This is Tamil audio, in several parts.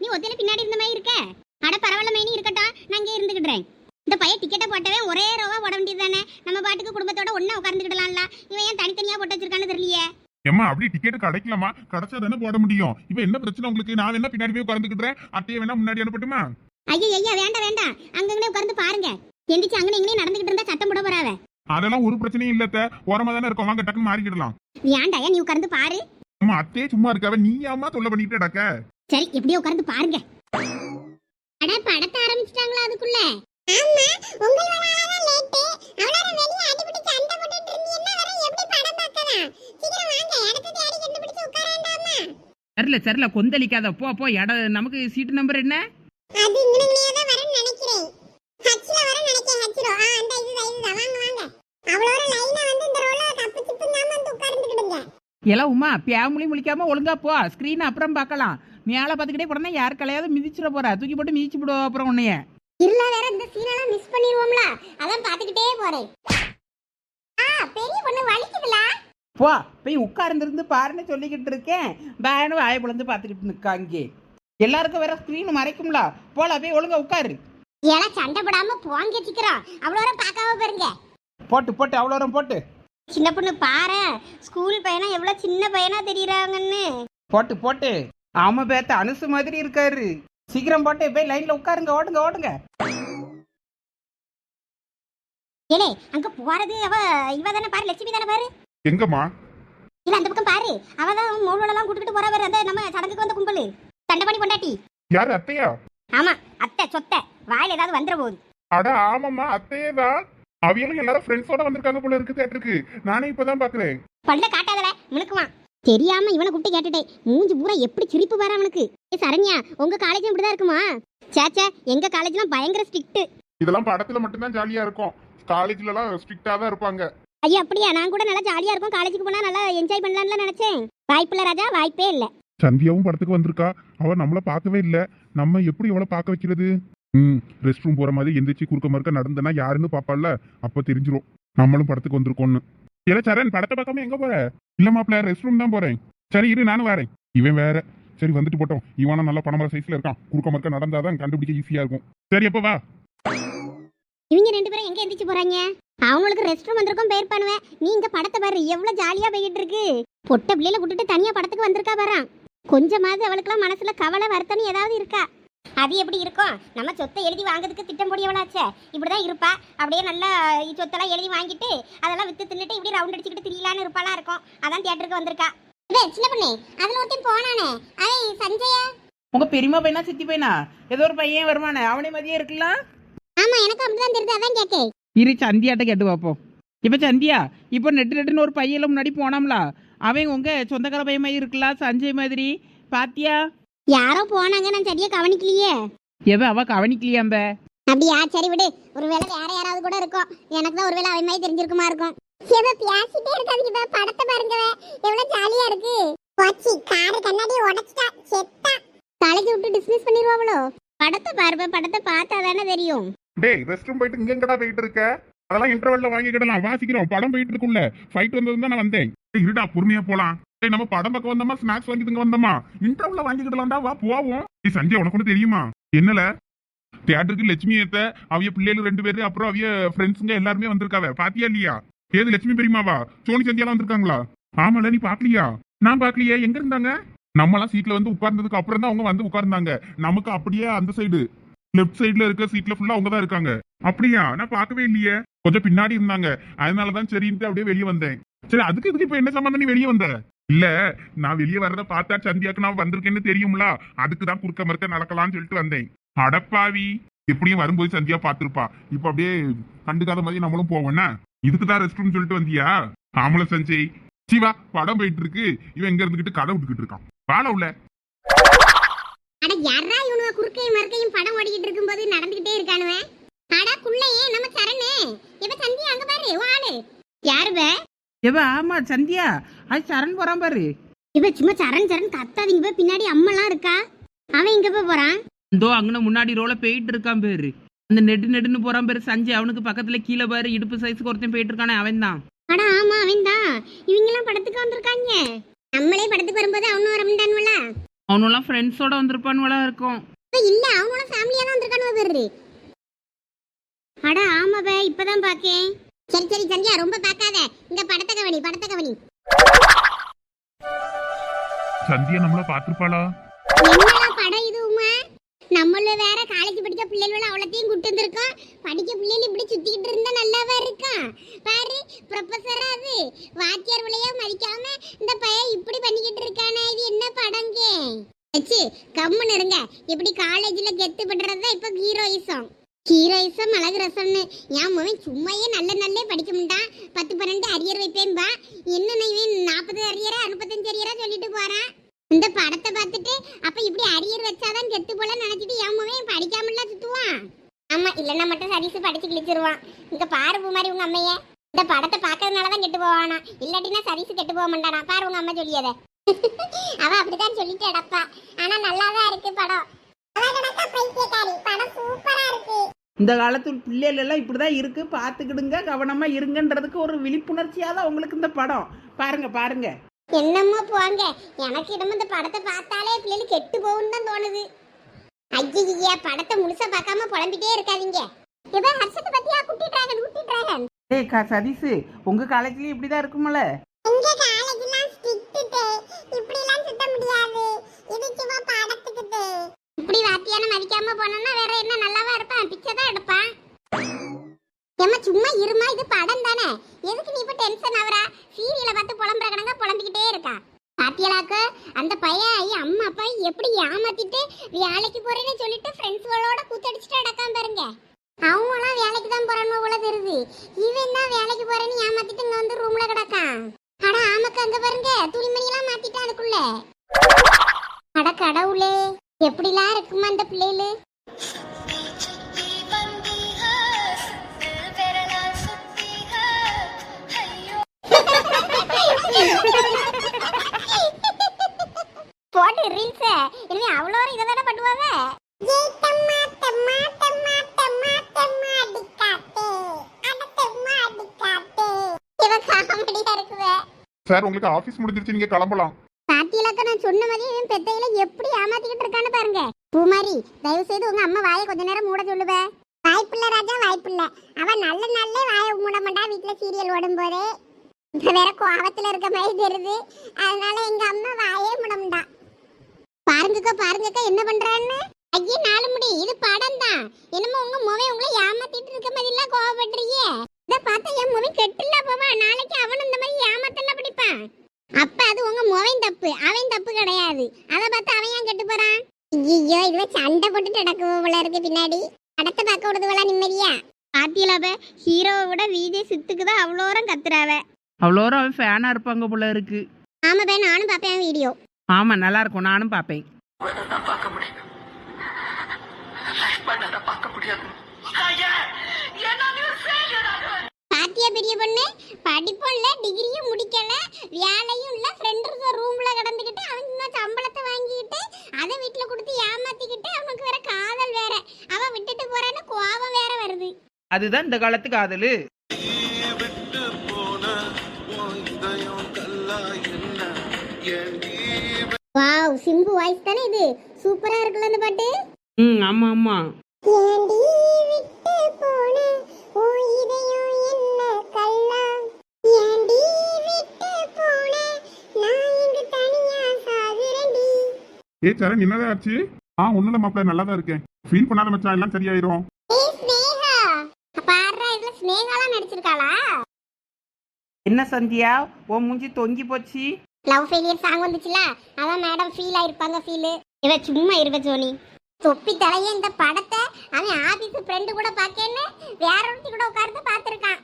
நீ ஒத்தையில பின்னாடி இருந்த மாதிரி இருக்க? அட பரவாயில்ல மைனி இருக்கட்டும். நான் இங்கே இருந்துக்கிடுறேன் இந்த பையன் டிக்கெட்டை போட்டவே ஒரே ரோவா போட வேண்டியது தானே நம்ம பாட்டுக்கு குடும்பத்தோட ஒண்ணா உட்காந்துக்கிடலாம்ல இவன் ஏன் தனித்தனியா போட்டு வச்சிருக்கான்னு தெரியலையே. ஏம்மா அப்படி டிக்கெட் கிடைக்கலாமா கிடைச்சா தானே போட முடியும். இப்ப என்ன பிரச்சனை உங்களுக்கு? நான் வேணா பின்னாடி போய் உட்கார்ந்துக்கிட்டேன் அத்தையை வேணா முன்னாடி அனுப்பட்டுமா? ஐயா ஐயா வேண்டாம் வேண்டாம். அங்கங்கனே உட்கார்ந்து பாருங்க. எந்திரிச்சு அங்கனே இங்கனே நடந்துகிட்டு இருந்தா சத்தம் போட போறாவ. அதெல்லாம் ஒரு பிரச்சனையும் இல்லத்த ஓரமா தானே இருக்கோம். வாங்க டக்குன்னு மாறிக்கிடலாம். வேண்டாயா நீ உட்கார்ந்து பாரு. அம்மா அத்தையே சும்மா இருக்காவ. நீ ஏமா தொல்லை பண்ணிட்டு டக்க சரி எப்படியோ உட்கார்ந்து பாருங்க. அட படத்த ஆரம்பிச்சிட்டாங்களா அதுக்குள்ள? ஆமா உங்கள் வராத லேட் அவளார வெளிய அடிபிடி சண்டை போட்டுட்டு இருந்தீங்கன்னா வர எப்படி படம் பார்க்கலாம் சீக்கிரம் வாங்க இடத்தை தேடி கண்டுபிடிச்சு உட்காரண்டாமா? சரில சரில கொந்தளிக்காத. போ போ இட நமக்கு சீட்டு நம்பர் என்ன? அது இங்கனே தான் வரேன்னு நினைக்கிறேன். ஹச்ல வர நினைக்கிறேன் ஹச்ல ஆ அந்த இதுதான் இதுதான். வாங்க வாங்க. அவளோட லைனா வந்து இந்த ரோல தப்பு திப்பு நாம வந்து உட்கார்ந்துக்கிடுங்க எல்லாம் உமா பேமொழி முழிக்காம ஒழுங்கா போ. ஸ்க்ரீன் அப்புறம் பார்க்கலாம். மேலே பார்த்துக்கிட்டே போனா யார் கலையாவது மிதிச்சிட போறா? தூக்கி போட்டு மிதிச்சு விடுவோம் அப்புறம் உன்னைய. இல்ல வேற இந்த சீனெல்லாம் மிஸ் பண்ணிடுவோம்ல அதான் பாத்துக்கிட்டே போறேன். ஆ பெரிய பொண்ணு வலிக்குதுல. போ போய் உட்கார்ந்துருந்து பாருன்னு சொல்லிக்கிட்டு இருக்கேன். பேனு வாய பிளந்து பார்த்துக்கிட்டு நிற்கா இங்கே. எல்லாருக்கும் வேற ஸ்க்ரீன் மறைக்கும்ல. போல போய் ஒழுங்கா உட்காரு. ஏல சண்டை போடாம போங்க சீக்கிரம் அவ்வளோ பார்க்காம பாருங்க. போட்டு போட்டு அவ்வளோ வரும் போட்டு. சின்ன பொண்ணு பாரு. ஸ்கூல் பையனா எவ்வளவு சின்ன பையனா தெரியறாங்கன்னு. போட்டு போட்டு. ஆமா பேத்த அனுசு மாதிரி இருக்காரு. சீக்கிரம் போட்டு போய் லைன்ல உட்காருங்க ஓடுங்க ஓடுங்க. ஏலே அங்க போறது அவ இவ தானே பாரு லட்சுமி தானே பாரு. எங்கம்மா? இல்ல அந்த பக்கம் பாரு. அவ தான் மோளோடலாம் கூட்டிட்டு போறா வேற அந்த நம்ம சடங்குக்கு வந்த கும்பல். சண்டை பண்ணி பொண்டாட்டி. யாரு அத்தையா? ஆமா அத்தை சொத்தை. வாயில ஏதாவது வந்துட போகுது. அட ஆமாம்மா அத்தையே தான். அவியலும் எல்லாரும் ஃப்ரெண்ட்ஸோட வந்திருக்காங்க போல இருக்கு தேட்டருக்கு நானே இப்பதான் பாக்குறேன். பல்ல காட்டாதல முழுக்குவான் தெரியாம இவனை கூப்பிட்டு கேட்டுட்டேன். மூஞ்சி பூரா எப்படி சிரிப்பு வர அவனுக்கு. ஏ சரண்யா உங்க காலேஜும் இப்படிதான் இருக்குமா? சேச்சே எங்க காலேஜ்லாம் பயங்கர ஸ்ட்ரிக்ட் இதெல்லாம் படத்துல மட்டும்தான் ஜாலியா இருக்கும். காலேஜ்ல எல்லாம் ஸ்ட்ரிக்டா தான் இருப்பாங்க. ஐயா அப்படியா? நான் கூட நல்லா ஜாலியா இருக்கும். காலேஜுக்கு போனா நல்லா என்ஜாய் பண்ணலாம்னு நினைச்சேன். வாய்ப்பில்ல ராஜா வாய்ப்பே இல்ல. சந்தியாவும் படத்துக்கு வந்திருக்கா. அவ நம்மள பார்க்கவே இல்ல. நம்ம எப்படி இவளை பார்க்க வைக்கிறது? ம் ரெஸ்ட் ரூம் போற மாதிரி எந்திரிச்சு குறுக்க மறுக்க நடந்தனா யாருன்னு பாப்பால அப்ப தெரிஞ்சிரும். நம்மளும் படத்துக்கு வந்திருக்கோம்னு. இல்ல சரண் படத்தை பக்கமே எங்க போற? இல்ல மாப்பிள்ள ரெஸ்ட் ரூம் தான் போறேன். சரி இரு நானும் வரேன். இவன் வேற. சரி வந்துட்டு போட்டோம். இவனா நல்ல பணமர சைஸ்ல இருக்கான். குறுக்க மறுக்க நடந்தாதான் கண்டுபிடிக்க ஈஸியா இருக்கும். சரி அப்ப வா. இவங்க ரெண்டு பேரும் எங்க எந்திரிச்சு போறாங்க? அவங்களுக்கு ரெஸ்ட் ரூம் வந்திருக்கும் பேர் பண்ணுவேன். நீ இங்க படத்தை பாரு எவ்வளவு ஜாலியா போயிட்டு இருக்கு. பொட்ட பிள்ளையில விட்டுட்டு தனியா படத்துக்கு வந்திருக்கா பாரு. கொஞ்சமாவது அவளுக்குலாம் மனசுல கவலை வருத்தம் ஏதாவது இருக்கா? அது எப்படி இருக்கும்? நம்ம சொத்தை எழுதி வாங்குறதுக்கு திட்டம் போடியவளாச்சே. இப்படிதான் இருப்பா. அப்படியே நல்லா சொத்தெல்லாம் எழுதி வாங்கிட்டு அதெல்லாம் வித்து தின்னுட்டு இப்படி ரவுண்ட் அடிச்சுக்கிட்டு திரியலான்னு இருப்பாளா இருக்கும். அதான் தியேட்டருக்கு வந்திருக்கா. சின்ன பண்ணே அதுல ஒருத்தன் போனானே. ஐ சஞ்சயா. உங்க பெரியமா பையனா சித்தி பையனா? ஏதோ ஒரு பையன் வருவானே அவனே மதியம் இருக்கலாம் ஆமா எனக்கு அப்படிதான் தெரியுது. அதான் கேக்கேன் இரு சந்தியாட்ட கேட்டு பார்ப்போம் இப்போ சந்தியா இப்போ நெட்டு நெட்டுன்னு ஒரு பையல முன்னாடி போனோம்ல. அவன் உங்க சொந்தக்கார பையன் மாதிரி இருக்கலாம் சஞ்சய் மாதிரி? பாத்தியா? யாரோ போனாங்க நான் சரியா கவனிக்கலையே. எவ அவ கவனிக்கலையாம்ப அப்படியா சரி விடு. ஒருவேளை வேற யாராவது கூட இருக்கும். எனக்கு தான் ஒருவேளை அவன் மாதிரி தெரிஞ்சிருக்குமா இருக்கும். இவ பேசிட்டே இருக்காது இவ படத்தை பாருங்க எவ்வளவு ஜாலியா இருக்கு. போச்சு கார் கண்ணாடி உடைச்சிட்டா செத்தா. காலேஜ் விட்டு டிஸ்மிஸ் பண்ணிடுவாங்களோ? படத்தை பாருப்ப படத்தை பார்த்தா தானே தெரியும். டேய் ரெஸ்ட் ரூம் போயிட்டு இங்க எங்கடா போயிட்டு இருக்க? அதெல்லாம் இன்டர்வெல்ல வாங்கிக்கிடலாம். வாசிக்கிறோம் படம் போயிட்டு இருக்குள்ள ஃபைட் வந்தது தான் நான் வந்தேன். டேய், இருடா பொறுமையா போலாம். டேய் நம்ம படம் பக்கம் வந்தோமா? ஸ்நாக்ஸ் வாங்கி தங்க வந்தோமா இன்டர்வெல்ல வாங்கிக்கிடலாம்டா வா போவோம். டேய் சஞ்சய் உனக்கு ஒன்று தெரியுமா? என்னல? தியேட்டருக்கு லட்சுமி ஏத்த அவிய பிள்ளைகள் ரெண்டு பேரு அப்புறம் அவிய ஃப்ரெண்ட்ஸுங்க எல்லாருமே வந்திருக்காவ. பாத்தியா இல்லையா? ஏது லட்சுமி பெரியமாவா சோனி சந்தியாலாம் வந்திருக்காங்களா? ஆமால நீ பாக்கலையா? நான் பாக்கலையே எங்க இருந்தாங்க? நம்மளாம் சீட்ல வந்து உட்கார்ந்ததுக்கு அப்புறம் தான் அவங்க வந்து உட்கார்ந்தாங்க. நமக்கு அப்படியே அந்த சைடு லெஃப்ட் சைடுல இருக்க சீட்ல ஃபுல்லா அவங்க தான் இருக்காங்க. அப்படியா? நான் பார்க்கவே இல்லையே. கொஞ்சம் பின்னாடி இருந்தாங்க. அதனாலதான் சரின்ட்டு அப்படியே வெளியே வந்தேன். சரி அதுக்கு இதுக்கு இப்ப என்ன சம்பந்தம் நீ வெளியே வந்த? இல்ல நான் வெளியே வர்றத பார்த்தா சந்தியாக்கு நான் வந்திருக்கேன்னு தெரியும்ல. அதுக்குதான் குறுக்க மறுக்க நடக்கலாம்னு சொல்லிட்டு வந்தேன். அடப்பாவி. எப்படியும் வரும்போது சந்தியா பார்த்திருப்பா. இப்ப அப்படியே கண்டுக்காத மாதிரி நம்மளும் போவோம்னா இதுக்குதான் ரெஸ்ட் ரூம் சொல்லிட்டு வந்தியா? ஆமல சஞ்சய். சிவா படம் போயிட்டு இருக்கு. இவன் எங்க இருந்துகிட்டு கதை விட்டுக்கிட்டு இருக்கான். வாழ உள்ள யாரா இவனுவ குறுக்கையும் மறுக்கையும் படம் ஓடிக்கிட்டு இருக்கும்போது நடந்துகிட்டே இருக்கானுவே? அட குள்ளையே நம்ம சரணு. இவ சந்தியா அங்க பாரு யாரு எவ? ஆமா சந்தியா. அது சரண் போறான் பாரு. இவ சும்மா சரண் சரண் கத்தாதீங்க போய் பின்னாடி அம்மெல்லாம் இருக்கா? அவன் இங்க போய் போறான்? இதோ அங்கன முன்னாடி ரோல போயிட்டு இருக்கான் பேரு. அந்த நெட்டு நெட்டுன்னு போறான் பேரு சஞ்சய் அவனுக்கு பக்கத்துல கீழே பாரு. இடுப்பு சைஸ்க்கு ஒருத்தன் போயிட்டு இருக்கானே அவன் தான் அட ஆமா அவன் தான் இவங்க எல்லாம் படத்துக்கு வந்திருக்காங்க. நம்மளே படத்துக்கு வரும்போது அவனும் வரமுண்டானுவல அவனெல்லாம் ஃப்ரெண்ட்ஸோட வந்திருப்பானுவலா இருக்கும். இல்ல அவனோட ஃபேமிலியா தான் வந்திருக்கானு பேரு. அட ஆமா பே இப்பதான் பாக்கேன். சரி சரி சந்தியா ரொம்ப பார்க்காத. இந்த படத்த கவனி படத்த கவனி. சந்தியா நம்மள பாத்திருப்பாளா என்னடா படம் இது உமா? நம்மள வேற காலேஜ் படிக்க பிள்ளைகள அவ்வளத்தையும் கூட்டு வந்திருக்கோம். படிக்க பிள்ளைகள் இப்படி சுத்திக்கிட்டு இருந்தா நல்லாவா இருக்கும் பாரு ப்ரொஃபஸரா அது. வாத்தியார் விளையா மதிக்காம இந்த பையன் இப்படி பண்ணிக்கிட்டு இருக்கானே இது என்ன படங்க? கம்முன்னு இருங்க. இப்படி காலேஜ்ல கெத்து பண்றதா இப்ப ஹீரோயிசம் கீரைசம் மிளகு ரசம்னு. என் மகன் சும்மையே நல்ல நல்ல படிக்க முடியான் பத்து பன்னெண்டு அரியர் வைப்பேன்பா என்ன இவன் நாற்பது அரியரா அறுபத்தஞ்சு அரியரா சொல்லிட்டு போறான் இந்த படத்தை பார்த்துட்டு அப்ப இப்படி அரியர் வச்சாதான் கெத்து போல நினைச்சிட்டு என் மகன் படிக்காமலாம் சுத்துவான். ஆமா இல்லைன்னா மட்டும் சரிசு படிச்சு கிழிச்சிருவான். இங்க பாரு பூமாரி உங்க அம்மைய. இந்த படத்தை பார்க்கறதுனால தான் கெட்டு போவானா. இல்லாட்டினா சரிசு கெட்டு போக மாட்டானா. பாரு உங்க அம்மா சொல்லியத. அவ அப்படிதான் சொல்லிட்டு அடப்பா ஆனா நல்லாதான் இருக்கு படம் சூப்பரா இருக்கு இந்த காலத்து பிள்ளைகள் எல்லாம் இப்படிதான் இருக்கு. பார்த்துக்கிடுங்க கவனமா இருங்கன்றதுக்கு ஒரு விழிப்புணர்ச்சியா தான் உங்களுக்கு இந்த படம். பாருங்க பாருங்க. என்னமோ போங்க. எனக்கு இடம் இந்த படத்தை பார்த்தாலே பிள்ளைகள் கெட்டு போகும்னு தான் தோணுது. ஐயா படத்தை முழுசா பார்க்காம புலம்பிட்டே இருக்காதீங்க. இப்ப ஹர்ஷத்தை பத்தியா? குட்டி டிராகன் குட்டி டிராகன் ஏய் சதீஷ் உங்க காலேஜ்லயும் இப்படிதான் இருக்கும்ல. எங்க காலேஜ்லாம் ஸ்ட்ரிக்ட் இப்படி எல்லாம் சுத்த முடியாது இது சும்மா படத்துக்கு இப்படி வாத்தியான மதிக்காம போனோம்னா வேற என்ன நல்லாவா இருப்பான் பிச்சை தான் எடுப்பான் ஏம்மா சும்மா இருமா இது படம் தானே எதுக்கு நீ இப்ப டென்ஷன் ஆவறா சீரியலை பார்த்து புலம்புற கணங்க புலம்பிக்கிட்டே இருக்கா பாத்தியலாக்கு அந்த பையன் ஐயா அம்மா அப்பா எப்படி ஏமாத்திட்டு வேலைக்கு போறேன்னு சொல்லிட்டு ஃப்ரெண்ட்ஸ்களோட கூத்தடிச்சுட்டு அடக்காம பாருங்க அவங்களாம் வேலைக்கு தான் போறானோ போல தெரியுது இவன் தான் வேலைக்கு போறேன்னு ஏமாத்திட்டு இங்க வந்து ரூம்ல கிடக்கான் அட ஆமாக்கு அங்க பாருங்க துணிமணி எல்லாம் மாத்திட்டா அதுக்குள்ள. அட கடவுளே எப்படிலாம் இருக்குமா அந்த பிள்ளைகளு? போட்டு ரீல்ஸ் இனிமே அவ்வளோ இதை தானே பண்ணுவாங்க? சார் உங்களுக்கு ஆபீஸ் முடிஞ்சிருச்சு நீங்க கிளம்பலாம். பாத்தியலாக்க நான் சொன்ன மாதிரி இவன் பெத்தையில எப்படி ஏமாத்திக்கிட்டு இருக்கான்னு பாருங்க. பூமாரி தயவு செய்து உங்க அம்மா வாயை கொஞ்ச நேரம் மூட சொல்லுவ. வாய்ப்பில்ல ராஜா வாய்ப்பில்ல. அவ நல்ல நல்ல வாயை மூட மாட்டா வீட்டுல சீரியல் ஓடும் போதே இப்ப வேற கோவத்துல இருக்க மாதிரி தெரியுது. அதனால எங்க அம்மா வாயே மூட மாட்டா பாருங்கக்கா பாருங்கக்கா என்ன பண்றான்னு? ஐயே நாலு முடி இது படம் தான் என்னமோ உங்க முவை உங்களை ஏமாத்திட்டு இருக்க மாதிரி எல்லாம் கோவப்படுறீங்க. இத பார்த்தா என் முவை கெட்டுல போவா. நாளைக்கு அவனும் இந்த மாதிரி ஏமாத்தல பிடிப்பான் அப்ப அது உங்க முவன் தப்பு. அவன் தப்பு கிடையாது. அத பார்த்து அவன் ஏன் கெட்டு போறான்? ஐயோ இதுல சண்டை போட்டுட்டு நடக்குவ போல இருக்கு பின்னாடி. படத்தை பார்க்க விடுதுவளா நிம்மதியா. பாத்தியலாப ஹீரோவை விட விஜய் சித்துக்கு தான் அவ்வளோரம் கத்துறாவ. அவ்வளோரும் அவன் ஃபேனா இருப்பாங்க போல இருக்கு. ஆமா பே நானும் பார்ப்பேன் வீடியோ ஆமா நல்லா இருக்கும். நானும் பார்ப்பேன். நான் பார்க்க முடியும். பார்க்க முடியாது என்னாலையும் ஃபெயிலியர் ஆகுவேன் பாத்தியா பெரிய பொண்ணு? படிப்பும் இல்ல டிகிரியும் முடிக்கல. வேலையும் இல்ல. ஃப்ரெண்டு ரூம்ல கிடந்துக்கிட்டு அவன் இன்னும் சம்பளத்தை வாங்கிக்கிட்டு அதை வீட்டுல கொடுத்து ஏமாத்திக்கிட்டு அவனுக்கு வேற காதல் வேற. அவ விட்டுட்டு போறான்னு கோபம் வேற வருது. அதுதான் இந்த காலத்து காதலு. வாவ் சிம்பு வாய்ஸ் தானே இது? சூப்பரா இருக்குல்ல அந்த பாட்டு? ம் ஆமா ஆமா. ஏண்டி? ஏ சரண் என்னதான் ஆச்சு? ஆ ஒண்ணுல மாப்பிள்ள நல்லா தான் இருக்கேன். ஃபீல் பண்ணாத மச்சான் எல்லாம் சரியாயிரும். என்ன சந்தியா? உன் மூஞ்சி தொங்கி போச்சு. லவ் ஃபெயிலியர் சாங் வந்துச்சுல? அதான் மேடம் ஃபீல் ஆயிருப்பாங்க ஃபீல் இவ சும்மா இருவ ஜோனி தொப்பி தலைய இந்த படத்தை அவன் ஆபீஸ் ஃப்ரெண்டு கூட பாக்கேன்னு வேற ஒருத்தி கூட உட்கார்ந்து பார்த்திருக்கான்.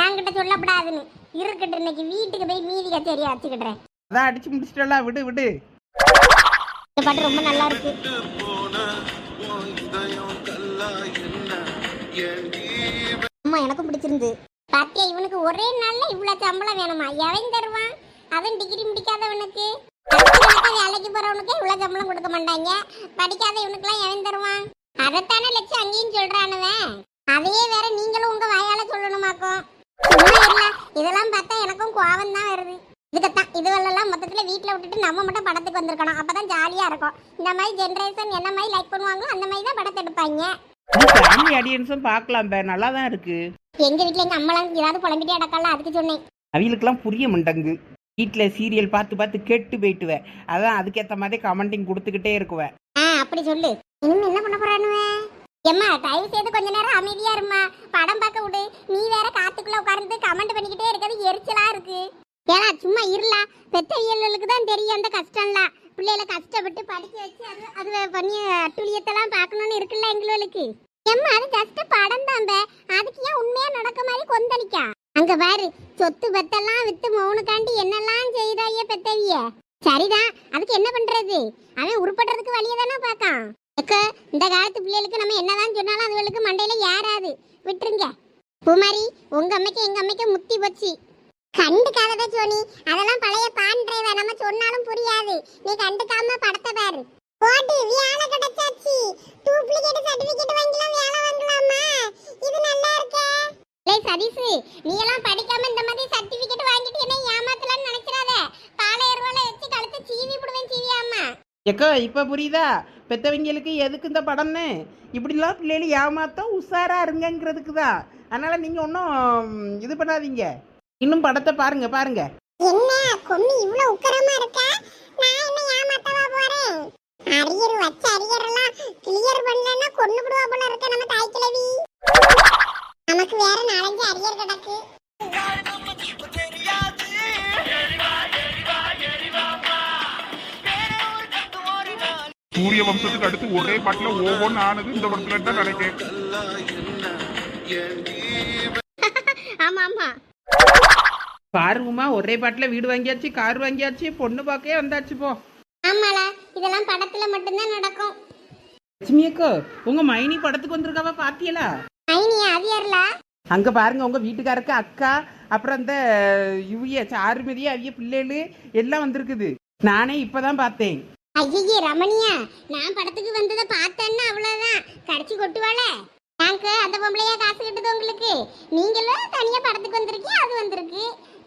என்கிட்ட சொல்லப்படாதுன்னு. இருக்கட்டும் இன்னைக்கு வீட்டுக்கு போய் மீதி கச்சேரியா வச்சுக்கிடுறேன் அதான் அடிச்சு முடிச்சிட்டல விடு விடு. இந்த பாட்டு ரொம்ப நல்லா இருக்கு ஆமா அம்மா எனக்கும் பிடிச்சிருந்து. பாத்தியா இவனுக்கு ஒரே நாள்ல இவ்வளவு சம்பளம் வேணுமா? எவன் தருவான்? அவன் டிகிரி முடிக்காதவனுக்கு. வேலைக்கு போறவனுக்கு இவ்வளவு சம்பளம் கொடுக்க மாட்டாங்க. படிக்காத இவனுக்குலாம் எவன் தருவான்? அதைத்தானே லட்சம் அங்கேயும் சொல்றானுவன் அதையே வேற நீங்களும் உங்க வாயால சொல்லணுமாக்கும். இதெல்லாம் பார்த்தா எனக்கும் கோபம் தான் வருது. இதுக்குத்தான் இதுவெல்லாம் மொத்தத்துல வீட்ல விட்டுட்டு நம்ம மட்டும் படத்துக்கு வந்திருக்கணும். அப்பதான் ஜாலியா இருக்கும். இந்த மாதிரி ஜென்ரேஷன் என்ன மாதிரி லைக் பண்ணுவாங்களோ அந்த மாதிரி தான் படத்தை எடுப்பாங்க. ஃபேமிலி ஆடியன்ஸும் பார்க்கலாம் பே நல்லா தான் இருக்கு. எங்க வீட்ல எங்க அம்மாலாம் ஏதாவது புலம்பிட்டே அடக்கல அதுக்கு சொன்னேன். அவங்களுக்கெல்லாம் புரிய மாட்டேங்கு வீட்டில் சீரியல் பார்த்து பார்த்து கெட்டு போயிட்டுவேன் அதான் அதுக்கேற்ற மாதிரி கமெண்டிங் கொடுத்துக்கிட்டே இருக்குவேன் ஆ அப்படி சொல்லு. இனிமே என்ன பண்ண போறானுவே? எம்மா தயவு செய்து கொஞ்ச நேரம் அமைதியா இருமா படம் பார்க்க விடு. நீ வேற காத்துக்குள்ள உட்கார்ந்து கமெண்ட் பண்ணிக்கிட்டே இருக்கிறது எரிச்சலா இருக்கு. ஏன்னா சும்மா இருளா? பெத்தையலுக்கு தான் தெரியும் அந்த கஷ்டம்லாம். பிள்ளைகளை கஷ்டப்பட்டு படிக்க வச்சு அது அது பண்ணி அட்டுழியத்தெல்லாம் பார்க்கணும்னு இருக்குல்ல எங்களுக்கு? எம்மா அது ஜஸ்ட் படம் தான் அதுக்கு ஏன் உண்மையா நடக்க மாதிரி கொந்தளிக்கா? அங்க பாரு சொத்து பெத்தெல்லாம் வித்து மௌனுக்காண்டி என்னெல்லாம் செய்தாயே பெத்தவிய? சரிதான் அதுக்கு என்ன பண்றது? அவன் உருப்படுறதுக்கு வழியை தானே பார்க்கான். அக்க இந்த காலத்து பிள்ளைகளுக்கு நம்ம என்னதான் சொன்னாலும் அதுகளுக்கு மண்டையில ஏறாது. விட்டுருங்க. பூமாரி உங்க அம்மைக்கு எங்க அம்மைக்கு முத்தி போச்சு. கண்டுக்காதத சோனி. அதெல்லாம் பழைய பான் டிரைவர். நம்ம சொன்னாலும் புரியாது. நீ கண்டுக்காம படத்தை பாரு. போட்டு வேலை கிடைச்சாச்சு. டூப்ளிகேட் சர்டிபிகேட் வாங்கிலாம் வேலை வாங்கலாமா? இது நல்லா இருக்கே. லேய் சதீஷ் நீ எல்லாம் படிக்காம இந்த மாதிரி சர்டிபிகேட் வாங்கிட்டு என்ன ஏமாத்தலாம்னு நினைச்சிராத பாலையர்வால வச்சு கழுத்து சீவி விடுவேன் சீவியாமா எக்கோ இப்போ புரியுதா? பெத்தவங்களுக்கு எதுக்கு இந்த படம்னு? இப்படிலாம் பிள்ளைகள் ஏமாத்தம் உஷாரா இருங்கங்கிறதுக்கு தான் அதனால் நீங்கள் ஒன்றும் இது பண்ணாதீங்க. இன்னும் படத்தை பாருங்க பாருங்க. என்ன கொம்மி இவ்ளோ உக்கரமா இருக்க? நான் என்ன ஏமாத்தவா போறேன்? அரியர் வச்ச அரியர் எல்லாம் கிளியர் பண்ணலன்னா கொன்னு விடுவா போல இருக்க நம்ம தாய் கிழவி. நமக்கு வேற நாலஞ்சு அரியர் கிடக்கு. சூரிய வம்சத்துக்கு அடுத்து ஒரே பாட்டுல ஒவ்வொன்னு ஆனது இந்த படத்துல தான் நினைக்கிறேன். பாருங்கம்மா ஒரே பாட்டில் வீடு வாங்கியாச்சு கார் வாங்கியாச்சு பொண்ணு பார்க்கவே வந்தாச்சு போ. ஆமால இதெல்லாம் படத்துல மட்டும்தான் நடக்கும். லட்சுமி அக்கோ உங்கள் மைனி படத்துக்கு வந்திருக்காவ பாத்தியலா? ஐனியா அது யாருல அங்கே பாருங்க உங்கள் வீட்டுக்காரருக்கு அக்கா அப்புறம் அந்த இவிய சாருமதி அவிய பிள்ளைகள் எல்லாம் வந்திருக்குது. நானே இப்பதான் பார்த்தேன். ஐயே ரமணியா நான் படத்துக்கு வந்ததை பார்த்தேன்னா அவ்வளவுதான். கடிச்சு கொட்டுவாள. எனக்கு அந்த பொம்பளையா காசு கட்டுது உங்களுக்கு. நீங்களும் தனியா படத்துக்கு வந்திருக்கீங்க அது வந்திருக்கு.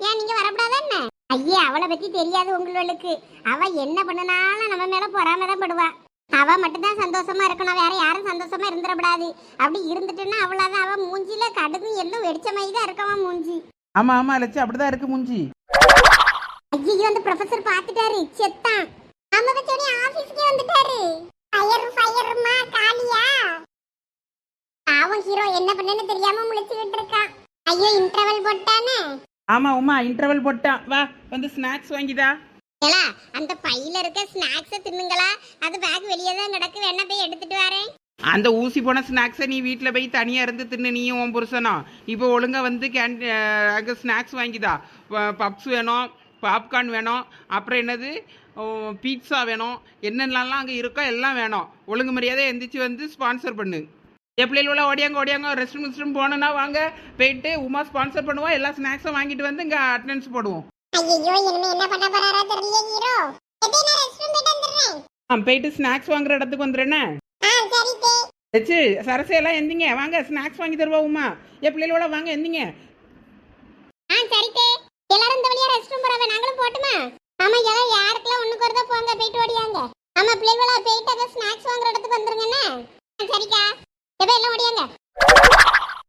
ஏன் நீங்க வரக்கூடாதா என்ன? ஐயே அவளை பத்தி தெரியாது உங்களுக்கு அவ என்ன பண்ணுனாலும் நம்ம மேல பொறாம தான் படுவா. அவ மட்டும்தான் சந்தோஷமா இருக்கணும். வேற யாரும் சந்தோஷமா இருந்துடக்கூடாது அப்படி இருந்துட்டுன்னா அவ்வளவுதான். அவ மூஞ்சில கடுகு எல்லாம் வெடிச்ச மாதிரி தான் இருக்கவா மூஞ்சி. ஆமாம் ஆமாம் லட்சம் அப்படிதான் இருக்கு மூஞ்சி. ஐயோ அந்த ப்ரொஃபசர் பார்த்துட்டாரு. செத்தான். நம்ம சொல்லி ஆபீஸ்க்கு வந்துட்டாரு. ஃபயர் ஃபயர்மா காலியா? பாவம் ஹீரோ என்ன பண்ணனு தெரியாம முழிச்சுக்கிட்டு இருக்கான். ஐயோ இன்டர்வல் போட்டானே. ஆமாம் உமா இன்டர்வல் போட்டான் வா வந்து ஸ்நாக்ஸ் வாங்கிதா. ஏலா அந்த பையில இருக்க ஸ்நாக்ஸை தின்னுங்களா? அது பேக் வெளியே தான் கிடக்கு வேணா போய் எடுத்துட்டு வரேன். அந்த ஊசி போன ஸ்நாக்ஸை நீ வீட்டில் போய் தனியாக இருந்து தின்னு நீயும் உன் புருஷனும். இப்போ ஒழுங்காக வந்து கேன்டீ அங்கே ஸ்நாக்ஸ் வாங்கிதா. பப்ஸ் வேணும் பாப்கார்ன் வேணும் அப்புறம் என்னது? பீட்சா வேணும் என்னென்னலாம் அங்கே இருக்கோ எல்லாம் வேணும். ஒழுங்கு மரியாதை எந்திரிச்சு வந்து ஸ்பான்சர் பண்ணு. என் பிள்ளைகள ஓடியாங்க ஓடியாங்க ரெஸ்ட் ரூம் ரெஸ்ட் ரூம் போகணுன்னா வாங்க. போயிட்டு உமா ஸ்பான்சர் பண்ணுவோம் எல்லா ஸ்நாக்ஸும் வாங்கிட்டு வந்து இங்கே அட்டெண்டன்ஸ் போடுவோம். ஐயோ இனிமே என்ன பண்ண போறாரோ தெரியல ஹீரோ. எப்படியே நான் ரெஸ்ட் ரூம் போயிட்டு ஆ போயிட்டு ஸ்நாக்ஸ் வாங்குற இடத்துக்கு வந்துடுறேனே? ஆ சரி தே வச்சு சரசையெல்லாம் எந்திங்க. வாங்க ஸ்நாக்ஸ் வாங்கி தருவா உமா. என் பிள்ளைகளோட வாங்க எந்திங்க. ஆ சரி தே. எல்லாரும் இந்த வழியா ரெஸ்ட் ரூம் போறவ நாங்களும் போட்டுமா? ஆமா எல்லாரும் யாருக்கெல்லாம் ஒண்ணுக்கு வரதா போங்க போயிட்டு ஓடியாங்க. ஆமா பிள்ளைகளா போயிட்டு அங்க ஸ்நாக்ஸ் வாங்குற இடத்துக்கு வந்துருங்கண்ணே. சரிக்கா. எப்ப எல்லாம் ஓடியாங்க?